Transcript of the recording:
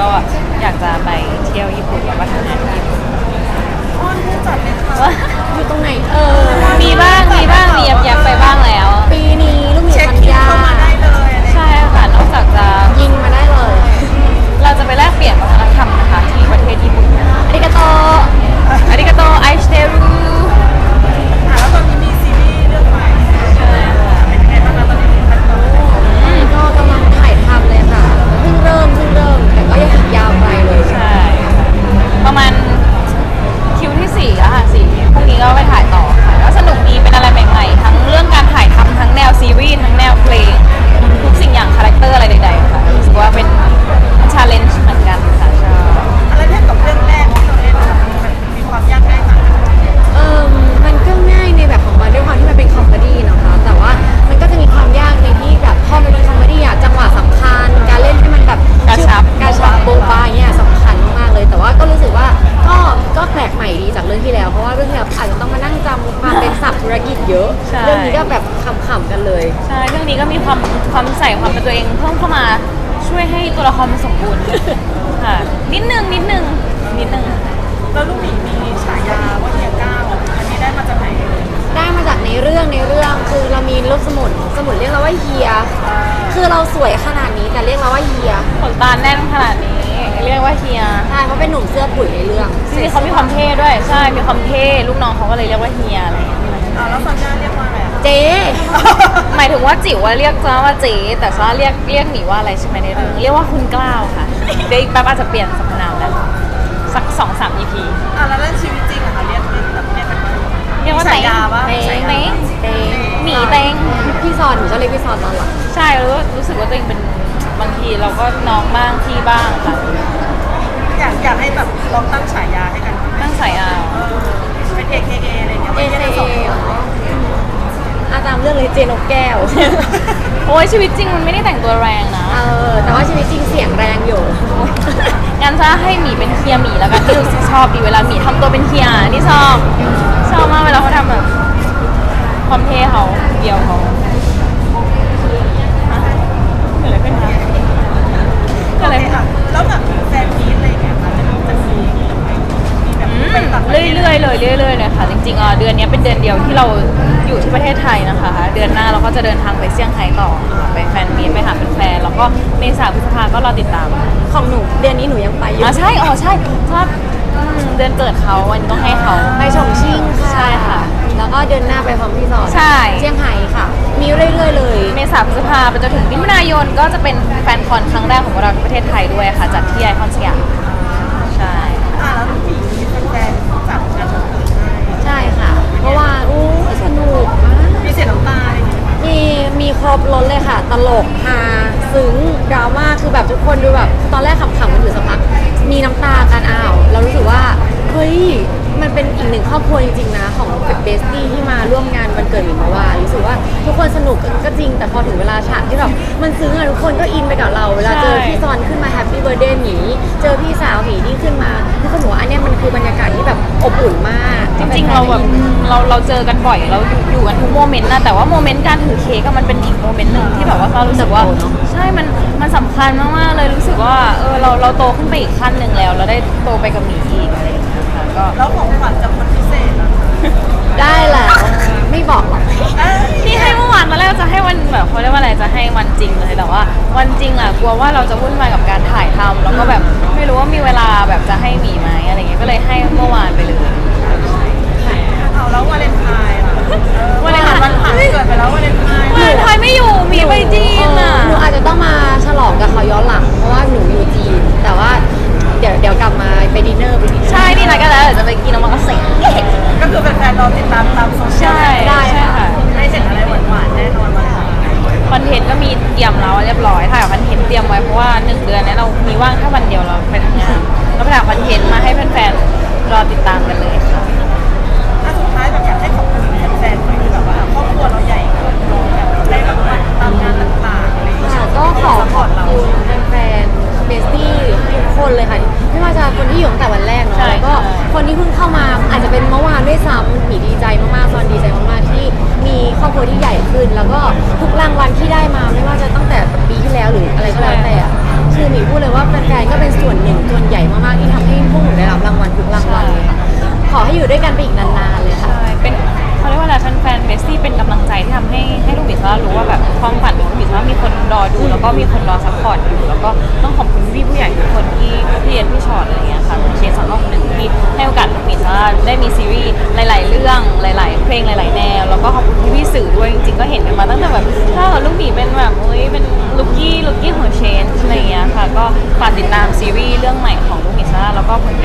กาสก็อยากจะไปเที่ยวญี่ปุ่นแล้วก็ทำงานที่ญี่ปุ่นอ้อนผู้จัดเลยค่ะอยู่ตรงไหนเออมีบ้างมีบ้างมียับๆไปบ้างแล้ว ปีนี้ลูกหมีเช็คสัญคิวญาเข้ามาได้เลยอะไรอย่างเงี้ยใช่ค่ะนอกจากจะยิงมาได้เลย เราจะไปแลกเปลี่ยนวัฒน ตัวละครมันสมบูรณ์ค่ะ นิดนึงนิดนึงนิดนึงแล้วลูกหมีมีฉายาว่าเฮียก้าวอันนี้ได้มาจากไหนเอ่ยได้มาจากในเรื่องในเรื่องคือเรามีรูปสมุดสมุดเรียกเราว่าเฮีย คือเราสวยขนาดนี้แต่เรียกเราว่าเฮียขนตาแน่นขนาดนี้ เรียกว่าเฮียใช่เพราะเป็นหนุ่มเสื้อปุ๋ยในเรื่องจริงๆเขามีความเท่ด้วยใช่มีความเท่ลูกน้องเขาก็เลยเรียกว่าเฮียอะไรอย่างเงี้ย อ่าแล้วสัญญาเรียกว่าอะไรอะ เจ๊ หมายถึงว่าจิ๋วว่าเรียกจ้าว่าเจ๊แต่ซาเรียกเรียกหนีว่าอะไรใช่ไหมในเรื่องเรียกว่าคุณกล้าวค่ะเดี๋ยวอีกแป๊บอาจจะเปลี่ยนสรรพนามแล้วสักสองสาม EP อ่าแล้วเรื่องชีวิตจริงอะคะเรียกเรียกแบบเรียกกันว่า เรียกว่าฉายาว่าเต็งฉายา เต็งเต็งหมีเต็งพี่ซอนหนูชอบเรียกพี่ซอนตอนหลังใช่รู้รู้สึกว่าตัวเองเป็นบางทีเราก็น้องบ้างพี่บ้างค่ะอยากอยากให้แบบลองตั้งฉายาให้กันตั้งใส่เอา เออเป็น AKA อะไรอย่างเงี้ยเอไม่เใช่สอง อคนอาตามเรื่องเลยเจนกแก้ว โอ้ยชีวิตจริงมันไม่ได้แต่งตัวแรงนะ เออ แต่ว่าชีวิตจริงเสียงแรงอยู่ งั้นจะให้หมีเป็นเฮียหมีแล้วกันที่รู้สึกชอบดีเวลาหมีทำตัวเป็นเฮียนี่ชอบชอบมากเวลาเขาทำแบบความเท่เขาเดียวเขาฮะเกิดอะไรขึ้นคะเกิดอะไรขึ้นค่ะแล้วแบบแฟนมีตอะไรอย่างเงี้ยค่ะจะจะมีมีแบบอืมไปต่างประเทศเรื่อยๆเลยเรื่อยๆเลยค่ะจริงๆอะเดือนนี้เป็นเดือนเดียวที่เราอยู่ ที่ประเทศไทยนะคะ เดือนหน้าเราก็จะเดินทางไปเซี่ยงไฮ้ต่อค่ะไปแฟนมีตไปหาเป็นแฟนแล้วก็เมษาพฤษภาก็รอติดตาม ของหนูเดือนนี้หนูยังไปอยู่ อ๋อใช่อ๋อใช่ชอบอืมเดือนเกิดเขาวันนี้ต้องให้เขาไปฉงชิ่งค่ะใช่ค่ะ แล้วก็เดือนหน้าไปพร้อมพี่ซอนใช่ เชียงไฮ้ค่ะ มีเรื่อยๆเลยเมษาพฤษภาไปจนถึงมิถุนายนก็จะเป็นแฟนคอนครั้งแรกของเราที่ประเทศไทยด้วยค่ะจัดที่ไอคอนสยามใช่ อ่าแล้วลูกหมีมีแฟนๆจัดงานวันเกิดให้ใช่ค่ะ เพราะว่าอู้ บรถเลยค่ะ ตลกฮาซึ้งดราม่าคือแบบทุกคนดูแบบ ตอนแรกขำๆกันอยู่สักพักมีน้ำตากันอ้าว เรารู้สึกว่า เฮ้ย มันเป็นอีกหนึ่งครอบครัวจริงๆนะของ เบสตี้ที่มาร่วมงานวันเกิดหมิงมาว่ารู้สึกว่าทุกคนสนุกกันก็จริง แต่พอถึงเวลาฉากที่แบบมันซึ้งอะทุกคนก็อินไปกับเรา เวลาเจอพี่ซอนขึ้นมาแฮปปี้เบ t ร์ a เดย์หมีเจอพี่สาวหมีที่ขึ้นมาทุกคนบอกว่าอันเนี้ยมันคือบรรยากาศที่แบบอบอุ่นมากจริงๆเราแบบเราเราเจอกันบ่อยเราอยู่อยู่กันทุกโมเมนต์นะแต่ว่าโมเมนต์การถือเค้กอะมันเป็นอีกโมเมนต์หนึ่งที่แบบว่าเรารู้สึกว่าใช่มันมันสำคัญมากๆเลยรู้สึกว่าเออเราเราโตขึ้นไปอีกขั้นหนึ่งแล้ว เราได้โตไปกับหมีอีกอะไรอย่างเงี้ยค่ะก็แล้วของขวัญจากคนพิเศษอะ ได้แล้วไม่ บอกหรอกที่ให้เมื่อวานตอนแรกจะให้วันแบบเขาเรียกว่าอะไรจะให้วันจริงเลยแต่ว่า วันจริงอะกลัวว่าเราจะวุ่นวายกับการถ่ายทำแล้วก็แบบไม่รู้ว่ามีเวลาแบบจะให้หมีไหมอะไรเงี้ยก็เลยให้เมื่อวานไป เรียบร้อยถ่ายคอนเทนต์เตรียมไว้เพราะว่าหนึ่งเดือนนี้เรามีว่างแค่วันเดียวเราไปทำงานแล้วไปถ่ายคอนเทนต์มาให้แฟนๆรอติดตามกันเลย คนที่อยู่ตั้งแต่วันแรกเนาะใช่แล้วก็ใช่คนที่เพิ่งเข้ามาอาจจะเป็นเมื่อวานด้วยซ้ำหมีดีใจมากๆตอนดีใจมากๆที่มีครอบครัวที่ใหญ่ขึ้น แล้วก็ทุกรางวัลที่ได้มาไม่ว่าจะตั้งแต่ปีที่แล้วหรืออะไรก็แล้วแต่อะคือหมีพูดเลยว่าแฟนๆก็เป็นส่วนหนึ่งส่วนใหญ่มากๆที่ทำให้พวกหนูได้รับรางวัลทุกรางวัลเลยค่ะขอให้อยู่ด้วยกันไปอีกนานๆเลยค่ะ ใช่เป็นเขาเรียกว่าอะไรแฟนๆเบสซี่เป็นกำลังใจที่ทำให้ให้ลูกหมีซาร่ารู้ว่าแบบความฝันของลูกหมีซาร่ามีคนรอดู แล้วก็มีคนรอซัพพอร์ตอยู่แล้วก็ต้องขอบคุณพี่ผู้ใหญ่ ได้มีซีรีส์หลาย ๆ เรื่องหลาย ๆ เพลงหลาย ๆ แนว แล้วก็ขอบคุณพี่ๆสื่อด้วยจริง ๆ ก็เห็นกันมาตั้งแต่แบบถ้ากับลูกหมีเป็นแบบเอ้ยเป็นลุกกี้ลุกกี้หัวเชนอะไรเงี้ยค่ะ ก็ฝากติดตามซีรีส์เรื่องใหม่ของลูกหมีซาร่าแล้วก็ผล